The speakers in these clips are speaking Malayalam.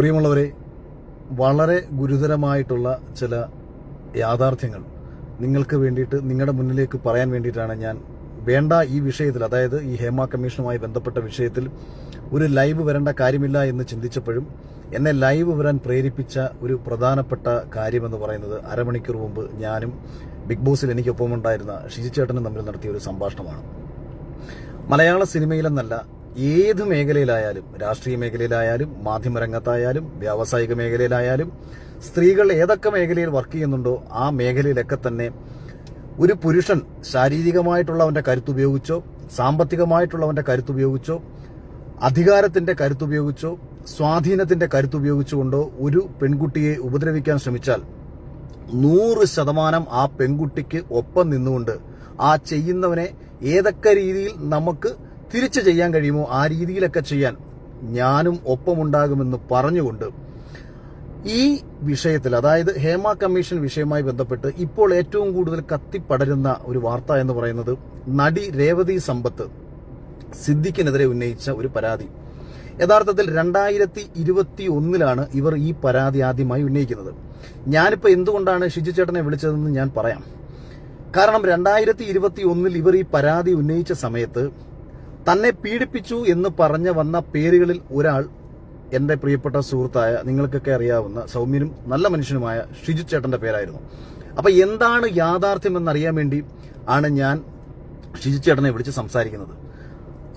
പ്രിയമുള്ളവരെ വളരെ ഗുരുതരമായിട്ടുള്ള ചില യാഥാർത്ഥ്യങ്ങൾ നിങ്ങൾക്ക് വേണ്ടിയിട്ട് നിങ്ങളുടെ മുന്നിലേക്ക് പറയാൻ വേണ്ടിയിട്ടാണ് ഞാൻ വേണ്ട ഈ വിഷയത്തിൽ അതായത് ഈ ഹേമ കമ്മീഷനുമായി ബന്ധപ്പെട്ട വിഷയത്തിൽ ഒരു ലൈവ് വരേണ്ട കാര്യമില്ല എന്ന് ചിന്തിച്ചപ്പോഴും എന്നെ ലൈവ് വരാൻ പ്രേരിപ്പിച്ച ഒരു പ്രധാനപ്പെട്ട കാര്യമെന്ന് പറയുന്നത് അരമണിക്കൂർ മുമ്പ് ഞാനും ബിഗ് ബോസിൽ എനിക്കൊപ്പം ഉണ്ടായിരുന്ന ഷിജി ചേട്ടനും തമ്മിൽ നടത്തിയ ഒരു സംഭാഷണമാണ്. മലയാള സിനിമയിലെന്നല്ല ഏത് മേഖലയിലായാലും രാഷ്ട്രീയ മേഖലയിലായാലും മാധ്യമരംഗത്തായാലും വ്യാവസായിക മേഖലയിലായാലും സ്ത്രീകൾ ഏതൊക്കെ മേഖലയിൽ വർക്ക് ചെയ്യുന്നുണ്ടോ ആ മേഖലയിലൊക്കെ തന്നെ ഒരു പുരുഷൻ ശാരീരികമായിട്ടുള്ളവന്റെ കരുത്തുപയോഗിച്ചോ സാമ്പത്തികമായിട്ടുള്ളവന്റെ കരുത്തുപയോഗിച്ചോ അധികാരത്തിന്റെ കരുത്തുപയോഗിച്ചോ സ്വാധീനത്തിന്റെ കരുത്തുപയോഗിച്ചുകൊണ്ടോ ഒരു പെൺകുട്ടിയെ ഉപദ്രവിക്കാൻ ശ്രമിച്ചാൽ നൂറ് ശതമാനം ആ പെൺകുട്ടിക്ക് ഒപ്പം നിന്നുകൊണ്ട് ആ ചെയ്യുന്നവനെ ഏതൊക്കെ രീതിയിൽ നമുക്ക് തിരിച്ചു ചെയ്യാൻ കഴിയുമോ? ആ രീതിയിലൊക്കെ ചെയ്യാൻ ഞാനും ഒപ്പമുണ്ടാകുമെന്ന് പറഞ്ഞുകൊണ്ട് ഈ വിഷയത്തിൽ അതായത് ഹേമ കമ്മീഷൻ വിഷയവുമായി ബന്ധപ്പെട്ട് ഇപ്പോൾ ഏറ്റവും കൂടുതൽ കത്തിപ്പടരുന്ന ഒരു വാർത്ത എന്ന് പറയുന്നത് നടി രേവതി സമ്പത്ത് സിദ്ദിഖിനെതിരെ ഉന്നയിച്ച ഒരു പരാതി. യഥാർത്ഥത്തിൽ രണ്ടായിരത്തി ഇരുപത്തി ഒന്നിലാണ് ഇവർ ഈ പരാതി ആദ്യമായി ഉന്നയിക്കുന്നത്. ഞാനിപ്പോ എന്തുകൊണ്ടാണ് ഷിജു ചേട്ടനെ വിളിച്ചതെന്ന് ഞാൻ പറയാം. കാരണം രണ്ടായിരത്തി ഇരുപത്തി ഒന്നിൽ ഇവർ ഈ പരാതി ഉന്നയിച്ച സമയത്ത് തന്നെ പീഡിപ്പിച്ചു എന്ന് പറഞ്ഞു വന്ന പേരുകളിൽ ഒരാൾ എന്റെ പ്രിയപ്പെട്ട സുഹൃത്തായ നിങ്ങൾക്കൊക്കെ അറിയാവുന്ന സൗമ്യനും നല്ല മനുഷ്യനുമായ ഷിജു ചേട്ടന്റെ പേരായിരുന്നു. അപ്പൊ എന്താണ് യാഥാർത്ഥ്യം എന്നറിയാൻ വേണ്ടി ആണ് ഞാൻ ഷിജു ചേട്ടനെ വിളിച്ച് സംസാരിക്കുന്നത്.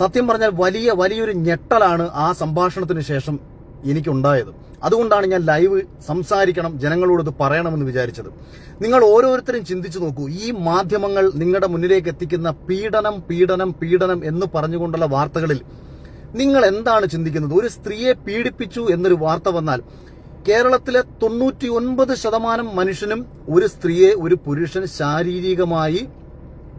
സത്യം പറഞ്ഞാൽ വലിയ വലിയൊരു ഞെട്ടലാണ് ആ സംഭാഷണത്തിന് ശേഷം എനിക്കുണ്ടായത്. അതുകൊണ്ടാണ് ഞാൻ ലൈവ് സംസാരിക്കണം ജനങ്ങളോട് ഇത് പറയണമെന്ന് വിചാരിച്ചത്. നിങ്ങൾ ഓരോരുത്തരും ചിന്തിച്ചു നോക്കൂ ഈ മാധ്യമങ്ങൾ നിങ്ങളുടെ മുന്നിലേക്ക് എത്തിക്കുന്ന പീഡനം പീഡനം പീഡനം എന്ന് പറഞ്ഞുകൊണ്ടുള്ള വാർത്തകളിൽ നിങ്ങൾ എന്താണ് ചിന്തിക്കുന്നത്? ഒരു സ്ത്രീയെ പീഡിപ്പിച്ചു എന്നൊരു വാർത്ത വന്നാൽ കേരളത്തിലെ തൊണ്ണൂറ്റി ഒൻപത് ശതമാനം മനുഷ്യനും ഒരു സ്ത്രീയെ ഒരു പുരുഷൻ ശാരീരികമായി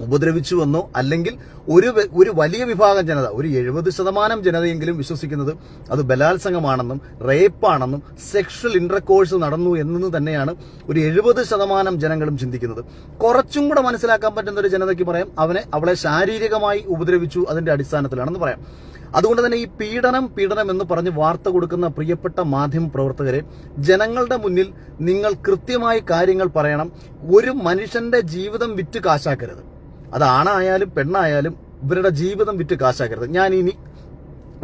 ഉപദ്രവിച്ചുവെന്നോ അല്ലെങ്കിൽ ഒരു ഒരു വലിയ വിഭാഗം ജനത ഒരു എഴുപത് ശതമാനം ജനതയെങ്കിലും വിശ്വസിക്കുന്നത് അത് ബലാത്സംഗമാണെന്നും റേപ്പാണെന്നും സെക്ഷൽ ഇന്റർകോഴ്സ് നടന്നു എന്നു തന്നെയാണ് ഒരു എഴുപത് ശതമാനം ജനങ്ങളും ചിന്തിക്കുന്നത്. കുറച്ചും കൂടെ മനസ്സിലാക്കാൻ പറ്റുന്ന ഒരു ജനതയ്ക്ക് പറയാം അവനെ അവളെ ശാരീരികമായി ഉപദ്രവിച്ചു അതിന്റെ അടിസ്ഥാനത്തിലാണെന്ന് പറയാം. അതുകൊണ്ട് തന്നെ ഈ പീഡനം പീഡനം എന്ന് പറഞ്ഞ് വാർത്ത കൊടുക്കുന്ന പ്രിയപ്പെട്ട മാധ്യമ പ്രവർത്തകരെ ജനങ്ങളുടെ മുന്നിൽ നിങ്ങൾ കൃത്യമായി കാര്യങ്ങൾ പറയണം. ഒരു മനുഷ്യന്റെ ജീവിതം വിറ്റ് കാശാക്കരുത്. അത് ആണായാലും പെണ്ണായാലും ഇവരുടെ ജീവിതം വിറ്റ് കാശാക്കരുത്. ഞാൻ ഇനി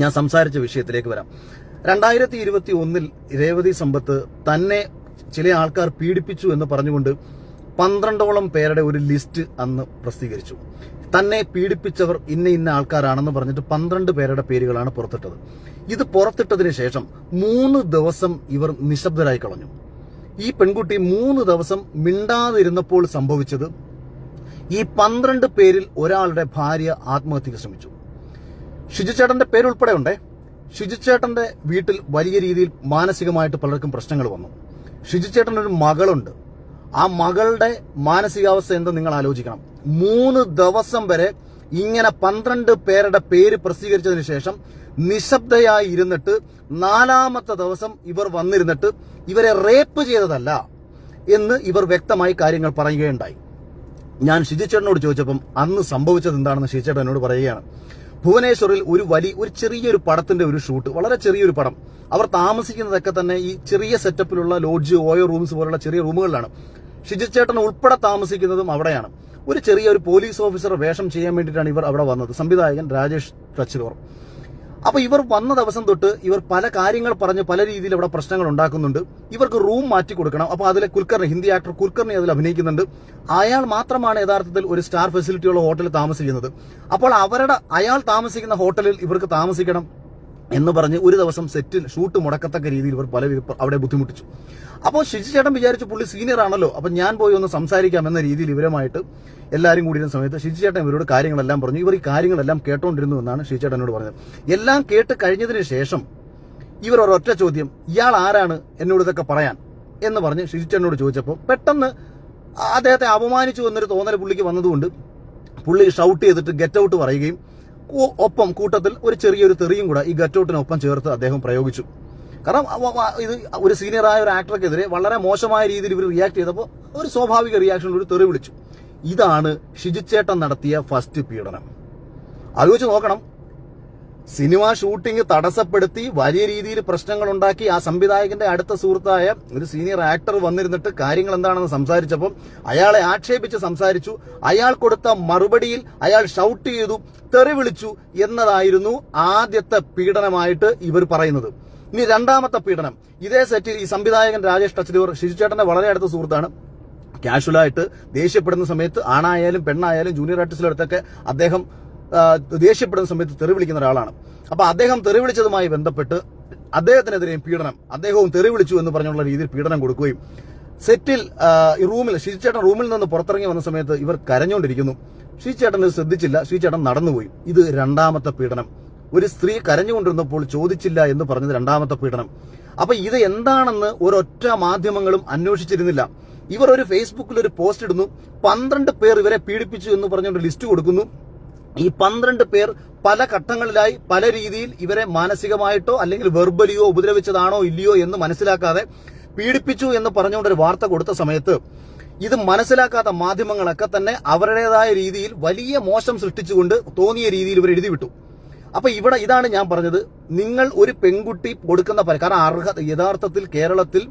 ഞാൻ സംസാരിച്ച വിഷയത്തിലേക്ക് വരാം. രണ്ടായിരത്തി ഇരുപത്തി ഒന്നിൽ രേവതി സമ്പത്ത് തന്നെ ചില ആൾക്കാർ പീഡിപ്പിച്ചു എന്ന് പറഞ്ഞുകൊണ്ട് പന്ത്രണ്ടോളം പേരുടെ ഒരു ലിസ്റ്റ് അന്ന് പ്രസിദ്ധീകരിച്ചു. തന്നെ പീഡിപ്പിച്ചവർ ഇന്ന ഇന്ന ആൾക്കാരാണെന്ന് പറഞ്ഞിട്ട് പന്ത്രണ്ട് പേരുടെ പേരുകളാണ് പുറത്തിട്ടത്. ഇത് പുറത്തിട്ടതിന് ശേഷം മൂന്ന് ദിവസം ഇവർ നിശബ്ദരായി കളഞ്ഞു. ഈ പെൺകുട്ടി മൂന്ന് ദിവസം മിണ്ടാതിരുന്നപ്പോൾ സംഭവിച്ചത് ഈ പന്ത്രണ്ട് പേരിൽ ഒരാളുടെ ഭാര്യ ആത്മഹത്യക്ക് ശ്രമിച്ചു. ഷിജുചേട്ടന്റെ പേരുൾപ്പെടെ ഉണ്ടേ ഷിജുചേട്ടന്റെ വീട്ടിൽ വലിയ രീതിയിൽ മാനസികമായിട്ട് പലർക്കും പ്രശ്നങ്ങൾ വന്നു. ഷിജുചേട്ടനൊരു മകളുണ്ട്. ആ മകളുടെ മാനസികാവസ്ഥ എന്ത് നിങ്ങൾ ആലോചിക്കണം. മൂന്ന് ദിവസം വരെ ഇങ്ങനെ പന്ത്രണ്ട് പേരുടെ പേര് പ്രസിദ്ധീകരിച്ചതിന് ശേഷം നിശബ്ദയായി ഇരുന്നിട്ട് നാലാമത്തെ ദിവസം ഇവർ വന്നിരുന്നിട്ട് ഇവരെ റേപ്പ് ചെയ്തതല്ല എന്ന് ഇവർ വ്യക്തമായി കാര്യങ്ങൾ പറയുകയുണ്ടായി. ഞാൻ ഷിജിച്ചേട്ടനോട് ചോദിച്ചപ്പം അന്ന് സംഭവിച്ചത് എന്താണെന്ന് ഷിജിച്ചേട്ടൻ എന്നോട് പറയുകയാണ്. ഭുവനേശ്വറിൽ ഒരു വലിയ ഒരു ചെറിയൊരു പടത്തിന്റെ ഒരു ഷൂട്ട് വളരെ ചെറിയൊരു പടം. അവർ താമസിക്കുന്നതൊക്കെ തന്നെ ഈ ചെറിയ സെറ്റപ്പിലുള്ള ലോഡ്ജ് ഓയോ റൂംസ് പോലുള്ള ചെറിയ റൂമുകളിലാണ്. ഷിജിച്ചേട്ടൻ ഉൾപ്പെടെ താമസിക്കുന്നതും അവിടെയാണ്. ഒരു ചെറിയ ഒരു പോലീസ് ഓഫീസർ വേഷം ചെയ്യാൻ വേണ്ടിയിട്ടാണ് ഇവർ അവിടെ വന്നത്. സംവിധായകൻ രാജേഷ് ടച്ചിലോർ അപ്പൊ ഇവർ വന്ന ദിവസം തൊട്ട് ഇവർ പല കാര്യങ്ങൾ പറഞ്ഞ് പല രീതിയിൽ ഇവിടെ പ്രശ്നങ്ങൾ ഉണ്ടാക്കുന്നുണ്ട്. ഇവർക്ക് റൂം മാറ്റി കൊടുക്കണം. അപ്പൊ അതിലെ കുൽക്കർണി ഹിന്ദി ആക്ടർ കുൽക്കർണി അതിൽ അഭിനയിക്കുന്നുണ്ട്. അയാൾ മാത്രമാണ് യഥാർത്ഥത്തിൽ ഒരു സ്റ്റാർ ഫെസിലിറ്റിയുള്ള ഹോട്ടലിൽ താമസിക്കുന്നത്. അപ്പോൾ അവരുടെ അയാൾ താമസിക്കുന്ന ഹോട്ടലിൽ ഇവർക്ക് താമസിക്കണം. എന്ന് പറഞ്ഞ് ഒരു ദിവസം സെറ്റിൽ ഷൂട്ട് മുടക്കത്തക്ക രീതിയിൽ ഇവർ പല അവിടെ ബുദ്ധിമുട്ടിച്ചു. അപ്പോൾ ഷിജി ചേട്ടൻ വിചാരിച്ചു പുള്ളി സീനിയർ ആണല്ലോ അപ്പം ഞാൻ പോയി ഒന്ന് സംസാരിക്കാം എന്ന രീതിയിൽ ഇവരുമായിട്ട് എല്ലാവരും കൂടിയിരുന്ന സമയത്ത് ഷിജി ചേട്ടൻ ഇവരോട് കാര്യങ്ങളെല്ലാം പറഞ്ഞു. ഇവർ ഈ കാര്യങ്ങളെല്ലാം കേട്ടോണ്ടിരുന്നു എന്നാണ് ഷിജി ചേട്ടനോട് പറഞ്ഞത്. എല്ലാം കേട്ട് കഴിഞ്ഞതിന് ശേഷം ഇവർ ഒരൊറ്റ ചോദ്യം ഇയാൾ ആരാണ്? എന്നോട് ഇതൊക്കെ പറയാൻ. എന്ന് പറഞ്ഞ് ഷിജി ചേട്ടനോട് ചോദിച്ചപ്പോൾ പെട്ടെന്ന് അദ്ദേഹത്തെ അപമാനിച്ചു എന്നൊരു തോന്നൽ പുള്ളിക്ക് വന്നതുകൊണ്ട് പുള്ളി ഷൗട്ട് ചെയ്തിട്ട് ഗെറ്റ് ഔട്ട് പറയുകയും ഒപ്പം കൂട്ടത്തിൽ ഒരു ചെറിയൊരു തെറിയും കൂടെ ഈ ഗറ്റ് ഔട്ടിനൊപ്പം ചേർത്ത് അദ്ദേഹം പ്രയോഗിച്ചു. കാരണം ഇത് ഒരു സീനിയറായ ഒരു ആക്ടർക്കെതിരെ വളരെ മോശമായ രീതിയിൽ ഇവർ റിയാക്ട് ചെയ്തപ്പോൾ ഒരു സ്വാഭാവിക റിയാക്ഷൻ ഒരു തെറി വിളിച്ചു. ഇതാണ് ഷിജിച്ചേട്ടൻ നടത്തിയ ഫസ്റ്റ് പീഡനം. ആലോചിച്ച് നോക്കണം സിനിമ ഷൂട്ടിംഗ് തടസ്സപ്പെടുത്തി വലിയ രീതിയിൽ പ്രശ്നങ്ങൾ ഉണ്ടാക്കി ആ സംവിധായകന്റെ അടുത്ത സുഹൃത്തായ ഒരു സീനിയർ ആക്ടർ വന്നിരുന്നിട്ട് കാര്യങ്ങൾ എന്താണെന്ന് സംസാരിച്ചപ്പോൾ അയാളെ ആക്ഷേപിച്ച് സംസാരിച്ചു. അയാൾ കൊടുത്ത മറുപടിയിൽ അയാൾ ഷൗട്ട് ചെയ്തു തെറി വിളിച്ചു എന്നതായിരുന്നു ആദ്യത്തെ പീഡനമായിട്ട് ഇവർ പറയുന്നത്. ഇനി രണ്ടാമത്തെ പീഡനം. ഇതേ സെറ്റിൽ ഈ സംവിധായകൻ രാജേഷ് ടച്ചിലൂർ ശിശുചേട്ടന്റെ വളരെ അടുത്ത സുഹൃത്താണ്. കാഷ്വലായിട്ട് ദേഷ്യപ്പെടുന്ന സമയത്ത് ആണായാലും പെണ്ണായാലും ജൂനിയർ ആർട്ടിസ്റ്റിലടുത്തൊക്കെ അദ്ദേഹം ദേഷ്യപ്പെടുന്ന സമയത്ത് തെറി വിളിക്കുന്ന ഒരാളാണ്. അപ്പൊ അദ്ദേഹം തെറി വിളിച്ചതുമായി ബന്ധപ്പെട്ട് അദ്ദേഹത്തിനെതിരെയും പീഡനം അദ്ദേഹവും തെറി വിളിച്ചു എന്ന് പറഞ്ഞുള്ള രീതിയിൽ പീഡനം കൊടുക്കുകയും സെറ്റിൽ റൂമിൽ ശ്രീചേട്ടൻ റൂമിൽ നിന്ന് പുറത്തിറങ്ങി വന്ന സമയത്ത് ഇവർ കരഞ്ഞുകൊണ്ടിരിക്കുന്നു. ശ്രീചേട്ടൻ ഇത് ശ്രദ്ധിച്ചില്ല ശ്രീചേട്ടൻ നടന്നുപോയി. ഇത് രണ്ടാമത്തെ പീഡനം. ഒരു സ്ത്രീ കരഞ്ഞുകൊണ്ടിരുന്നപ്പോൾ ചോദിച്ചില്ല എന്ന് പറഞ്ഞത് രണ്ടാമത്തെ പീഡനം. അപ്പൊ ഇത് എന്താണെന്ന് ഒരൊറ്റ മാധ്യമങ്ങളും അന്വേഷിച്ചിരുന്നില്ല. ഇവർ ഒരു ഫേസ്ബുക്കിൽ ഒരു പോസ്റ്റ് ഇടുന്നു പന്ത്രണ്ട് പേർ ഇവരെ പീഡിപ്പിച്ചു എന്ന് പറഞ്ഞുകൊണ്ട് ലിസ്റ്റ് കൊടുക്കുന്നു. ഈ പന്ത്രണ്ട് പേർ പല ഘട്ടങ്ങളിലായി പല രീതിയിൽ ഇവരെ മാനസികമായിട്ടോ അല്ലെങ്കിൽ വെർബലിയോ ഉപദ്രവിച്ചതാണോ ഇല്ലയോ എന്ന് മനസ്സിലാക്കാതെ പീഡിപ്പിച്ചു എന്ന് പറഞ്ഞുകൊണ്ട് ഒരു വാർത്ത കൊടുത്ത സമയത്ത് ഇത് മനസ്സിലാക്കാത്ത മാധ്യമങ്ങളൊക്കെ തന്നെ അവരുടേതായ രീതിയിൽ വലിയ മോശം സൃഷ്ടിച്ചുകൊണ്ട് തോന്നിയ രീതിയിൽ ഇവർ എഴുതി വിട്ടു. അപ്പൊ ഇവിടെ ഇതാണ് ഞാൻ പറഞ്ഞത്. നിങ്ങൾ ഒരു പെൺകുട്ടി കൊടുക്കുന്ന പല കാരണം യഥാർത്ഥത്തിൽ കേരളത്തിൽ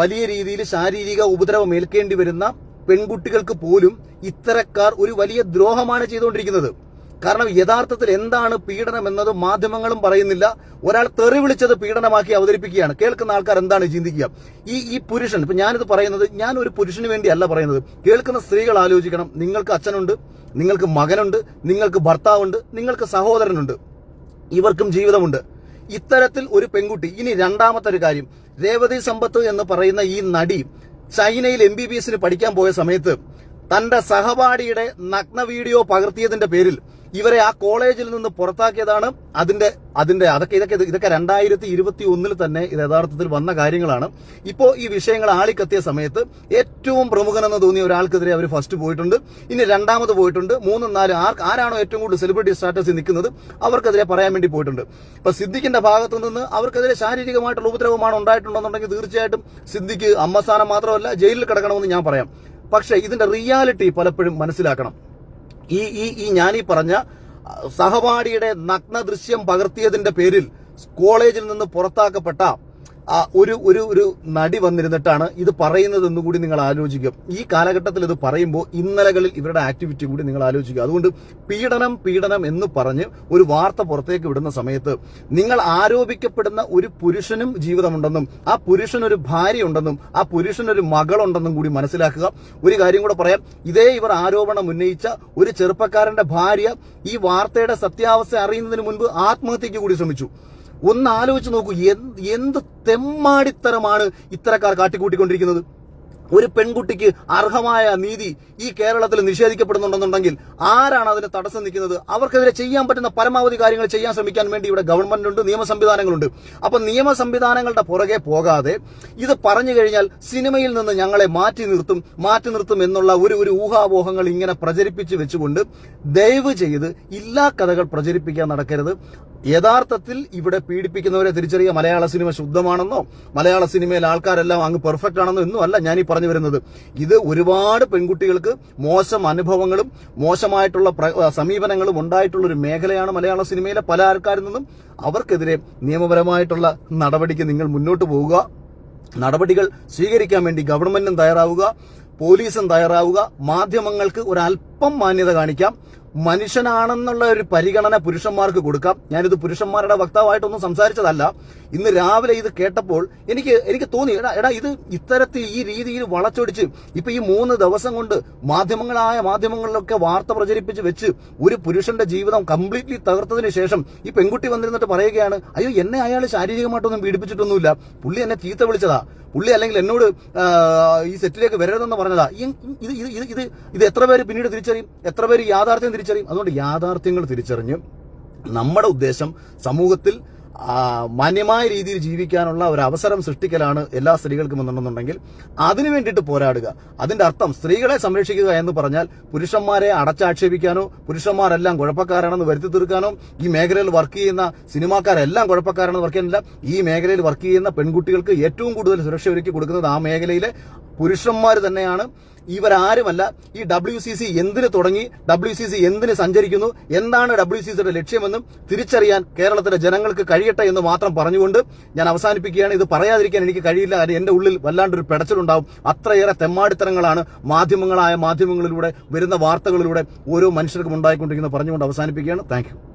വലിയ രീതിയിൽ ശാരീരിക ഉപദ്രവം ഏൽക്കേണ്ടി വരുന്ന പെൺകുട്ടികൾക്ക് പോലും ഇത്തരക്കാർ ഒരു വലിയ ദ്രോഹമാണ് ചെയ്തുകൊണ്ടിരിക്കുന്നത്. കാരണം യഥാർത്ഥത്തിൽ എന്താണ് പീഡനം എന്നത് മാധ്യമങ്ങളും പറയുന്നില്ല. ഒരാൾ തെറി വിളിച്ചത് പീഡനമാക്കി അവതരിപ്പിക്കുകയാണ്. കേൾക്കുന്ന ആൾക്കാർ എന്താണ് ചിന്തിക്കുക? ഈ ഈ പുരുഷൻ ഇപ്പൊ ഞാനിത് പറയുന്നത് ഞാൻ ഒരു പുരുഷന് വേണ്ടിയല്ല പറയുന്നത്. കേൾക്കുന്ന സ്ത്രീകൾ ആലോചിക്കണം. നിങ്ങൾക്ക് അച്ഛനുണ്ട് നിങ്ങൾക്ക് മകനുണ്ട് നിങ്ങൾക്ക് ഭർത്താവുണ്ട് നിങ്ങൾക്ക് സഹോദരനുണ്ട്. ഇവർക്കും ജീവിതമുണ്ട്. ഇത്തരത്തിൽ ഒരു പെൺകുട്ടി ഇനി രണ്ടാമത്തെ ഒരു കാര്യം. രേവതി സമ്പത്ത് എന്ന് പറയുന്ന ഈ നടി ചൈനയിൽ എം ബി ബി എസിന് പഠിക്കാൻ പോയ സമയത്ത് തന്റെ സഹപാഠിയുടെ നഗ്ന വീഡിയോ പകർത്തിയതിന്റെ പേരിൽ ഇവരെ ആ കോളേജിൽ നിന്ന് പുറത്താക്കിയതാണ് അതിന്റെ അതിന്റെ അതൊക്കെ ഇതൊക്കെ ഇതൊക്കെ രണ്ടായിരത്തി ഇരുപത്തി ഒന്നിൽ തന്നെ ഇത് യഥാർത്ഥത്തിൽ വന്ന കാര്യങ്ങളാണ്. ഇപ്പോ ഈ വിഷയങ്ങൾ ആളിക്കത്തിയ സമയത്ത് ഏറ്റവും പ്രമുഖനെന്ന് തോന്നിയ ഒരാൾക്കെതിരെ അവർ ഫസ്റ്റ് പോയിട്ടുണ്ട്. ഇനി രണ്ടാമത് പോയിട്ടുണ്ട്. മൂന്നും നാലും ആരാണോ ഏറ്റവും കൂടുതൽ സെലിബ്രിറ്റി സ്റ്റാറ്റസിൽ നിൽക്കുന്നത് അവർക്കെതിരെ പറയാൻ വേണ്ടി പോയിട്ടുണ്ട്. ഇപ്പൊ സിദ്ദിഖിന്റെ ഭാഗത്തു നിന്ന് അവർക്കെതിരെ ശാരീരികമായിട്ടുള്ള ഉപദ്രവമാണ് ഉണ്ടായിട്ടുണ്ടെന്നുണ്ടെങ്കിൽ തീർച്ചയായിട്ടും സിദ്ദിഖ് അമ്മസ്ഥാനം മാത്രമല്ല ജയിലിൽ കിടക്കണമെന്ന് ഞാൻ പറയാം. പക്ഷേ ഇതിന്റെ റിയാലിറ്റി പലപ്പോഴും മനസ്സിലാക്കണം. ഈ ഈ ഈ ഞാനീ പറഞ്ഞ സഹപാഠിയുടെ നഗ്ന ദൃശ്യം പകർത്തിയതിന്റെ പേരിൽ കോളേജിൽ നിന്ന് പുറത്താക്കപ്പെട്ട ഒരു ഒരു ഒരു നടി വന്നിരുന്നിട്ടാണ് ഇത് പറയുന്നത് എന്ന് കൂടി നിങ്ങൾ ആലോചിക്കും ഈ കാലഘട്ടത്തിൽ ഇത് പറയുമ്പോൾ ഇന്നലകളിൽ ഇവരുടെ ആക്ടിവിറ്റി കൂടി നിങ്ങൾ ആലോചിക്കുക. അതുകൊണ്ട് പീഡനം പീഡനം എന്ന് പറഞ്ഞ് ഒരു വാർത്ത പുറത്തേക്ക് വിടുന്ന സമയത്ത് നിങ്ങൾ ആരോപിക്കപ്പെടുന്ന ഒരു പുരുഷനും ജീവിതമുണ്ടെന്നും ആ പുരുഷനൊരു ഭാര്യയുണ്ടെന്നും ആ പുരുഷനൊരു മകളുണ്ടെന്നും കൂടി മനസ്സിലാക്കുക. ഒരു കാര്യം കൂടെ പറയാം. ഇതേ ഇവർ ആരോപണം ഉന്നയിച്ച ഒരു ചെറുപ്പക്കാരന്റെ ഭാര്യ ഈ വാർത്തയുടെ സത്യാവസ്ഥ അറിയുന്നതിന് മുൻപ് ആത്മഹത്യക്ക് കൂടി ശ്രമിച്ചു. ഒന്ന് ആലോചിച്ച് നോക്കൂ എന്ത് തെമ്മാടിത്തരമാണ് ഇത്തരക്കാർ കാട്ടിക്കൂട്ടിക്കൊണ്ടിരിക്കുന്നത്? ഒരു പെൺകുട്ടിക്ക് അർഹമായ നീതി ഈ കേരളത്തിൽ നിഷേധിക്കപ്പെടുന്നുണ്ടെന്നുണ്ടെങ്കിൽ ആരാണ് അതിന് തടസ്സം നിൽക്കുന്നത്? അവർക്കെതിരെ ചെയ്യാൻ പറ്റുന്ന പരമാവധി കാര്യങ്ങൾ ചെയ്യാൻ ശ്രമിക്കാൻ വേണ്ടി ഇവിടെ ഗവൺമെന്റ് ഉണ്ട് നിയമ സംവിധാനങ്ങളുണ്ട് അപ്പൊ നിയമ സംവിധാനങ്ങളുടെ പുറകെ പോകാതെ ഇത് പറഞ്ഞു കഴിഞ്ഞാൽ സിനിമയിൽ നിന്ന് ഞങ്ങളെ മാറ്റി നിർത്തും മാറ്റി നിർത്തും എന്നുള്ള ഒരു ഒരു ഊഹാപോഹങ്ങൾ ഇങ്ങനെ പ്രചരിപ്പിച്ച് വെച്ചുകൊണ്ട് ദയവ് ചെയ്ത് ഇല്ലാ കഥകൾ പ്രചരിപ്പിക്കാൻ നടക്കരുത്. യഥാർത്ഥത്തിൽ ഇവിടെ പീഡിപ്പിക്കുന്നവരെ തിരിച്ചറിയുക മലയാള സിനിമ ശുദ്ധമാണെന്നോ മലയാള സിനിമയിൽ ആൾക്കാരെല്ലാം അങ്ങ് പെർഫെക്റ്റ് ആണെന്നോ എന്നും അല്ല ഞാൻ ഈ പറഞ്ഞു വരുന്നത്. ഇത് ഒരുപാട് പെൺകുട്ടികൾക്ക് മോശം അനുഭവങ്ങളും മോശമായിട്ടുള്ള സമീപനങ്ങളും ഉണ്ടായിട്ടുള്ള ഒരു മേഖലയാണ് മലയാള സിനിമയിലെ പല ആൾക്കാരിൽ നിന്നും. അവർക്കെതിരെ നിയമപരമായിട്ടുള്ള നടപടിക്ക് നിങ്ങൾ മുന്നോട്ട് പോവുക. നടപടികൾ സ്വീകരിക്കാൻ വേണ്ടി ഗവൺമെന്റും തയ്യാറാവുക പോലീസും തയ്യാറാവുക മാധ്യമങ്ങൾക്ക് ഒരല്പം മാന്യത കാണിക്കാം. മനുഷ്യനാണെന്നുള്ള ഒരു പരിഗണന പുരുഷന്മാർക്ക് കൊടുക്കാം. ഞാനിത് പുരുഷന്മാരുടെ വക്താവായിട്ടൊന്നും സംസാരിച്ചതല്ല. ഇന്ന് രാവിലെ ഇത് കേട്ടപ്പോൾ എനിക്ക് എനിക്ക് തോന്നി എടാ എടാ ഇത് ഇത്തരത്തിൽ ഈ രീതിയിൽ വളച്ചൊടിച്ച് ഇപ്പൊ ഈ മൂന്ന് ദിവസം കൊണ്ട് മാധ്യമങ്ങളായ മാധ്യമങ്ങളിലൊക്കെ വാർത്ത പ്രചരിപ്പിച്ച് വെച്ച് ഒരു പുരുഷന്റെ ജീവിതം കംപ്ലീറ്റ്ലി തകർത്തതിന് ശേഷം ഈ പെൺകുട്ടി വന്നിരുന്നിട്ട് പറയുകയാണ് അയ്യോ എന്നെ അയാൾ ശാരീരികമായിട്ടൊന്നും പീഡിപ്പിച്ചിട്ടൊന്നുമില്ല. പുള്ളി എന്നെ ചീത്ത വിളിച്ചതാ. പുള്ളി അല്ലെങ്കിൽ എന്നോട് ഈ സെറ്റിലേക്ക് വരരുതെന്ന് പറഞ്ഞതാ. ഇത് ഇത് ഇത് ഇത് എത്ര പേര് പിന്നീട് തിരിച്ചറിയും? എത്ര പേര് യാഥാർത്ഥ്യം തിരിച്ചറിയും. അതുകൊണ്ട് യാഥാർത്ഥ്യങ്ങൾ തിരിച്ചറിഞ്ഞ് നമ്മുടെ ഉദ്ദേശം സമൂഹത്തിൽ മാന്യമായ രീതിയിൽ ജീവിക്കാനുള്ള ഒരു അവസരം സൃഷ്ടിക്കലാണ് എല്ലാ സ്ത്രീകൾക്കും എന്നുണ്ടെന്നുണ്ടെങ്കിൽ അതിനു വേണ്ടിയിട്ട് പോരാടുക. അതിന്റെ അർത്ഥം സ്ത്രീകളെ സംരക്ഷിക്കുക എന്ന് പറഞ്ഞാൽ പുരുഷന്മാരെ അടച്ചാക്ഷേപിക്കാനോ പുരുഷന്മാരെല്ലാം കുഴപ്പക്കാരാണെന്ന് വരുത്തി തീർക്കാനോ ഈ മേഖലയിൽ വർക്ക് ചെയ്യുന്ന സിനിമാക്കാരെല്ലാം കുഴപ്പക്കാരാണെന്ന് വർക്ക് ചെയ്യുന്നില്ല. ഈ മേഖലയിൽ വർക്ക് ചെയ്യുന്ന പെൺകുട്ടികൾക്ക് ഏറ്റവും കൂടുതൽ സുരക്ഷ ഒരുക്കി കൊടുക്കുന്നത് ആ മേഖലയിലെ പുരുഷന്മാർ തന്നെയാണ്. ഇവരാരുമല്ല. ഈ ഡബ്ല്യു സി സി എന്തിന് തുടങ്ങി ഡബ്ല്യു സി സി എന്തിന് സഞ്ചരിക്കുന്നു എന്താണ് ഡബ്ല്യു സി സിയുടെ ലക്ഷ്യമെന്നും തിരിച്ചറിയാൻ കേരളത്തിലെ ജനങ്ങൾക്ക് കഴിയട്ടെ എന്ന് മാത്രം പറഞ്ഞുകൊണ്ട് ഞാൻ അവസാനിപ്പിക്കുകയാണ്. ഇത് പറയാതിരിക്കാൻ എനിക്ക് കഴിയില്ല. എന്റെ ഉള്ളിൽ വല്ലാണ്ടൊരു പെടച്ചിലുണ്ടാവും. അത്രയേറെ തെമ്മാടിത്തരങ്ങളാണ് മാധ്യമങ്ങളായ മാധ്യമങ്ങളിലൂടെ വരുന്ന വാർത്തകളിലൂടെ ഓരോ മനുഷ്യർക്കും ഉണ്ടായിക്കൊണ്ടിരിക്കുന്നത് പറഞ്ഞുകൊണ്ട് അവസാനിപ്പിക്കുകയാണ്. താങ്ക്